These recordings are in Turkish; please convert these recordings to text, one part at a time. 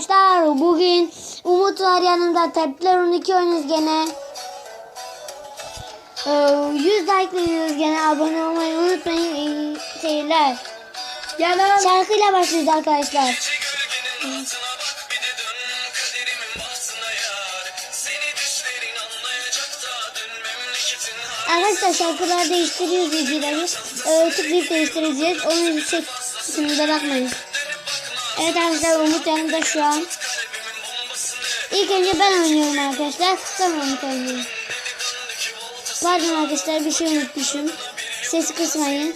arkadaşlar. Bugün Umut var yanımda. Tepkiler 12 oynuyoruz gene. Ee, 100 like veriyoruz gene. Abone olmayı unutmayın. İyi seyirler. Yalan. Şarkıyla başlıyoruz arkadaşlar. Arkadaşlar şarkılar değiştiriyoruz videoları. Ee, tıklayıp değiştireceğiz. Onun için sınırda bakmayın. Evet arkadaşlar Umut yanımda şu an. İlk önce ben oynuyorum arkadaşlar. Sonra Umut oynuyor. Pardon arkadaşlar bir şey unutmuşum. Sesi kısmayın.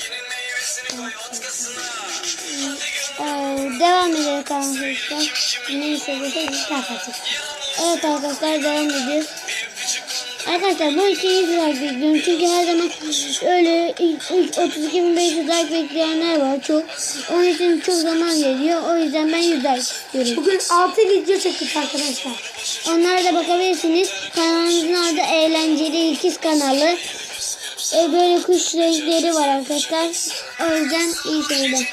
Ee, devam edelim arkadaşlar. Neyse bu da. Evet arkadaşlar devam ediyoruz. Arkadaşlar bu için 100 like bekliyorum. Çünkü her zaman öyle ilk, ilk 32.500 like bekleyenler var çok. Onun için çok zaman geliyor. O yüzden ben 100 like istiyorum. Bugün 6 video çektik arkadaşlar. Onlara da bakabilirsiniz. Kanalımızın adı Eğlenceli İkiz kanalı. E, böyle kuş renkleri var arkadaşlar. O yüzden iyi seyirler.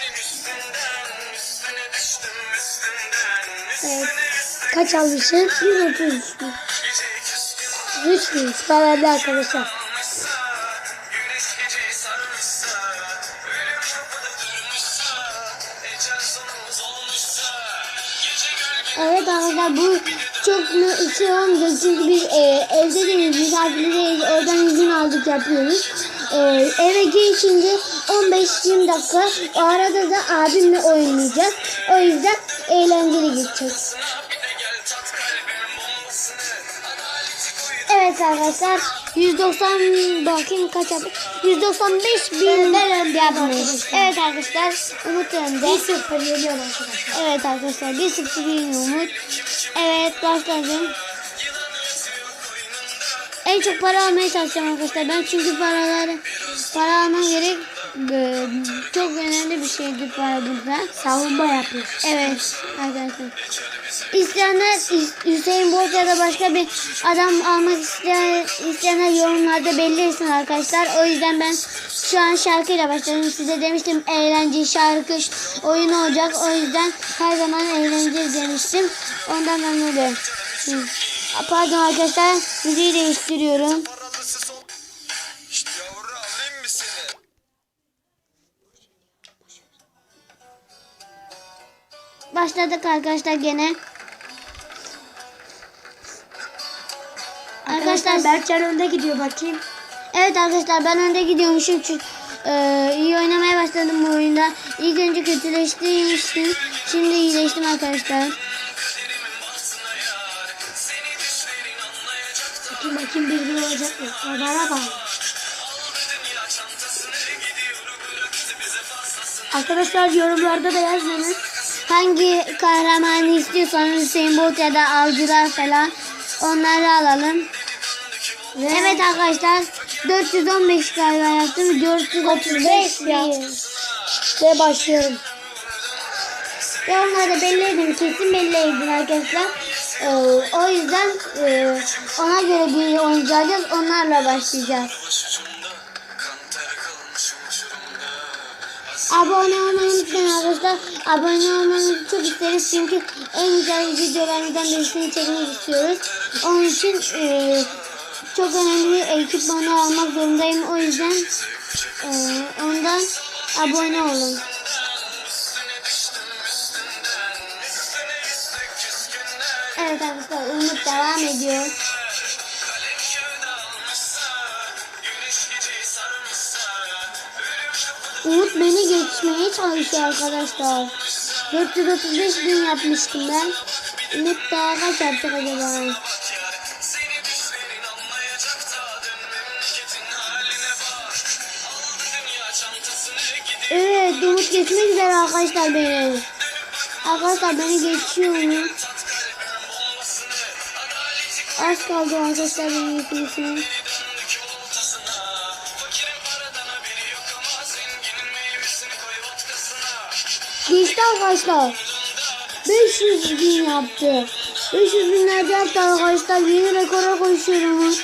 Evet. Kaç almışız? 133 mü? 3 mü? Sıra arkadaşlar. Evet arkadaşlar bu çok şey olmayacak çünkü biz e, evde değiliz misafirdeyiz oradan izin aldık yapıyoruz. E, eve geçince 15-20 dakika o arada da abimle oynayacağız. O yüzden eğlenceli geçecek. Evet arkadaşlar 190 bakayım kaç yapmış? 195 bin yapmış. Evet arkadaşlar Umut önde. 1-0 geliyor arkadaşlar. Evet arkadaşlar bir sıfır yeniyor Umut. Evet başladım. En çok para almaya çalışacağım arkadaşlar. Ben çünkü paraları para almam gerek. Ee, Çok önemli bir şeydir para burada. Savunma yapıyor. Evet arkadaşlar. İsteyenler İs- Hüseyin Bolt ya da başka bir adam almak isteyen, isteyenler yorumlarda belli etsin arkadaşlar. O yüzden ben şu an şarkıyla başladım. Size demiştim eğlence şarkı oyun olacak. O yüzden her zaman eğleneceğiz demiştim. Ondan anladım. Pardon arkadaşlar videoyu değiştiriyorum. Yavru alayım mı seni? Başladık arkadaşlar gene. Arkadaşlar Berkcan önde gidiyor bakayım. Evet arkadaşlar ben önde gidiyormuşum çünkü e, iyi oynamaya başladım bu oyunda. İlk önce kötüleştirmiştim. Şimdi iyileştim arkadaşlar. Bir bir olacak mı? Bana bak. Arkadaşlar yorumlarda da yazınız. Hangi kahramanı istiyorsanız Hüseyin Bolt ya da Avcılar falan onları alalım. Ve Evet arkadaşlar 415 galiba yaptım. 435 ya. değil. Ve başlıyorum. Ve onları belli edin. Kesin belli edin arkadaşlar. Ee, o yüzden e, ona göre bir oyuncu alacağız. Onlarla başlayacağız. Abone olmayı unutmayın arkadaşlar. Abone olmanızı çok isteriz çünkü en güzel videolarımızdan birisini çekmek istiyoruz. Onun için e, çok önemli ekipmanı almak zorundayım. O yüzden e, ondan abone olun. Evet arkadaşlar Umut devam ediyor. Umut beni geçmeye çalışıyor arkadaşlar. 435 bin yapmıştım ben. Umut daha kaç yapacak acaba? Evet Umut geçmek üzere arkadaşlar beni. Arkadaşlar beni geçiyor Umut. Az kaldı arkadaşlar benim geçmesine. Geçti arkadaşlar. 500 bin yaptı. 500 binlerde yaptı arkadaşlar. Yeni rekora koşuyorum.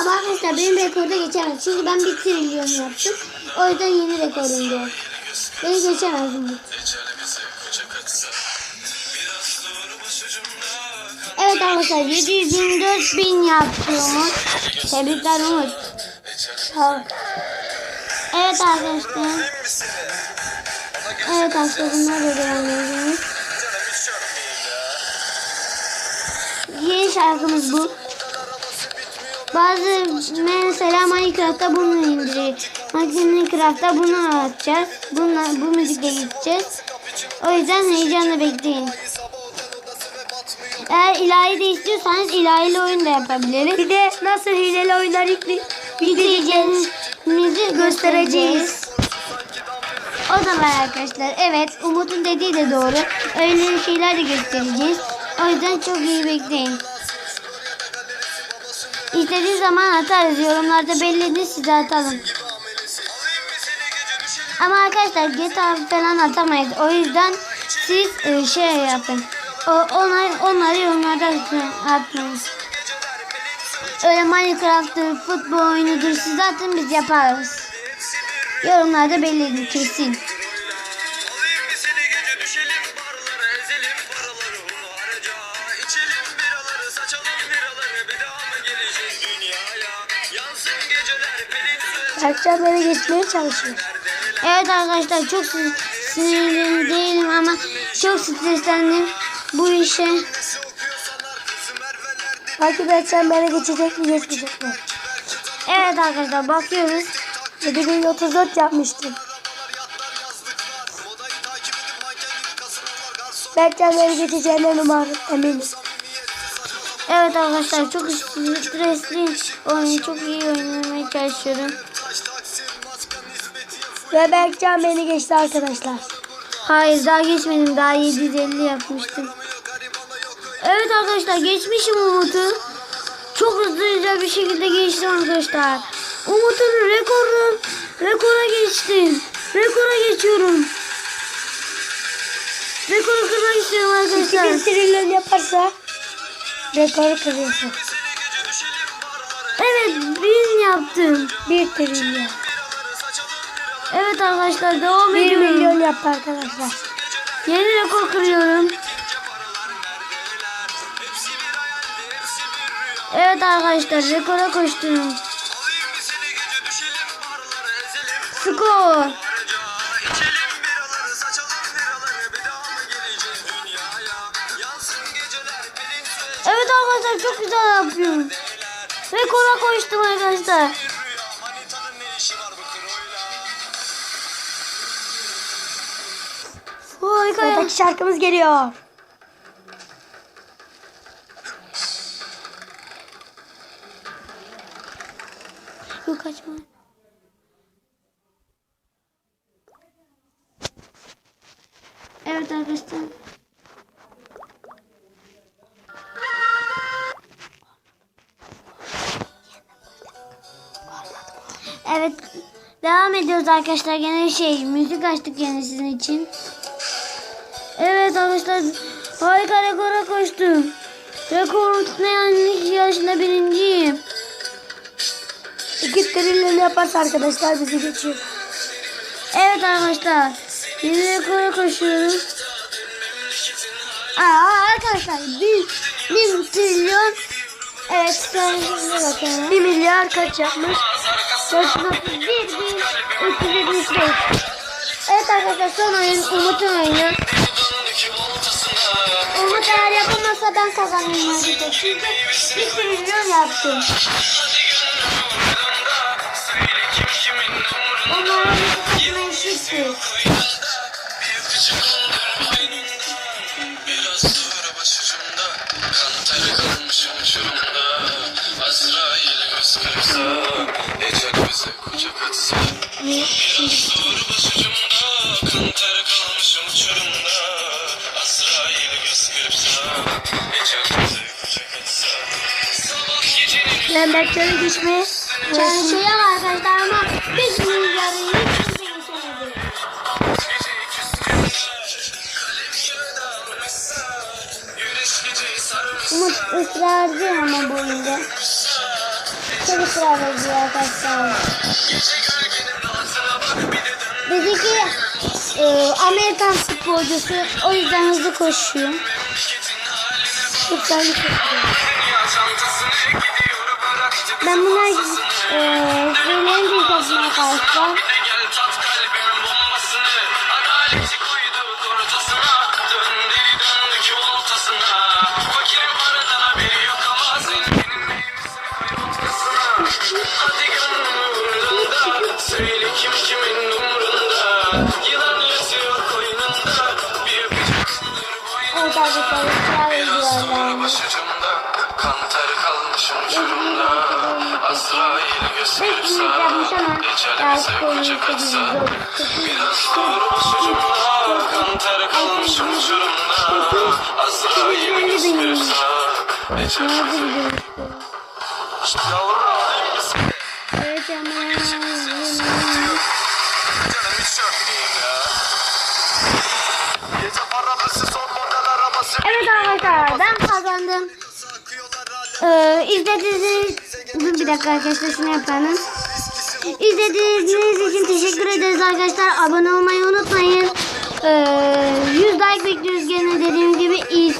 Ama arkadaşlar benim rekorda geçemez. Çünkü ben bir trilyon yaptım. O yüzden yeni rekorumdu. Beni geçemez. Evet arkadaşlar 724 bin yaptı. Tebrikler Umut. Evet arkadaşlar. Evet arkadaşlar bunları da ya. Yeni şarkımız bu. Bazı mesela Minecraft'ta bunu indiriyor. Minecraft'ta bunu atacağız. Bununla, bu müzikle gideceğiz. O yüzden heyecanla bekleyin. Eğer ilahi de istiyorsanız ilahili oyun da yapabiliriz. Bir de nasıl hileli oyunlar yükle Yükleyeceğimizi göstereceğiz. O zaman arkadaşlar evet Umut'un dediği de doğru. Öyle şeyler de göstereceğiz. O yüzden çok iyi bekleyin. İstediği zaman atarız. Yorumlarda belli edin size atalım. Ama arkadaşlar GTA falan atamayız. O yüzden siz e, şey yapın. O, onlar, onları atmayın. Öyle Minecraft'tır, futbol oyunudur siz atın biz yaparız. Yorumlarda belli edin kesin. Beni geçmeye çalışıyor. Evet arkadaşlar çok sin- sinirli değilim ama çok streslendim bu işe. Belki Berkcan beni geçecek mi geçmeyecek mi? Evet arkadaşlar bakıyoruz. 7034 yapmıştım. takip Berkcan beni geçeceğinden umarım eminim. Evet arkadaşlar çok stresliyim. Oyunu çok iyi oynamaya çalışıyorum. Ve Berkcan beni geçti arkadaşlar. Hayır daha geçmedim. Daha 750 yapmıştım. Evet arkadaşlar geçmişim Umut'u. Çok hızlıca bir şekilde geçtim arkadaşlar. Umut'un rekoru rekora geçtim. Rekora geçiyorum. Rekoru kırmak istiyorum arkadaşlar. 2000 trilyon yaparsa rekoru kırıyorsun. Evet bin yaptım. 1 trilyon. Evet arkadaşlar devam 1 ediyorum. milyon yaptı arkadaşlar. Yeni rekor kırıyorum. Evet arkadaşlar rekora koştum. Skor. Evet arkadaşlar çok güzel yapıyorum. Rekora koştum arkadaşlar. Harika. Sıradaki şarkımız geliyor. Yok kaçma. Evet arkadaşlar. Evet. Devam ediyoruz arkadaşlar. Gene şey müzik açtık gene sizin için. Evet arkadaşlar. Harika rekora koştum. Rekor tutmayan yarışında birinciyim. 2 trilyon yaparsa arkadaşlar bizi geçiyor. Evet arkadaşlar. Yeni rekora koşuyorum. Aa arkadaşlar bir, bir trilyon Evet sırasına bakalım. 1 milyar kaç yapmış? 4.1 bin 375 Evet arkadaşlar son oyun Umut'un oyunu. Umut eğer yapamazsa ben kazanayım bir trilyon yaptım. Onlara gecenin Ben Berkcan'ı geçmeye Yani şey ama arkadaşlar ama biz milyarı hiç kimse geçemedi. Umut ama bu oyunda. Çok ısrar ediyor arkadaşlar. Dedi ki e, Amerikan sporcusu o yüzden hızlı koşuyor. Çok gidiyor bıraktı Ben buna eee bir kadına arkadaşlar. Evet arkadaşlar ısrar ediyorlar. Başucumda kan ter kalmışım uçurumda Azrail göz Beş kırpsa minut yapmış ama Ecel daha bize koyunca kucak atsa. Biraz doğru başucumda kan ter kalmışım uçurumda Azrail göz kırpsa Ecel Nerede bize gidiyoruz? Yavrum alayım mı seni? Evet ama. Evet arkadaşlar ben kazandım. Ee, izlediğiniz Dur bir dakika arkadaşlar şunu yapalım. İzlediğiniz için teşekkür ederiz arkadaşlar. Abone olmayı unutmayın. Ee, 100 like bekliyoruz gene dediğim gibi. İyi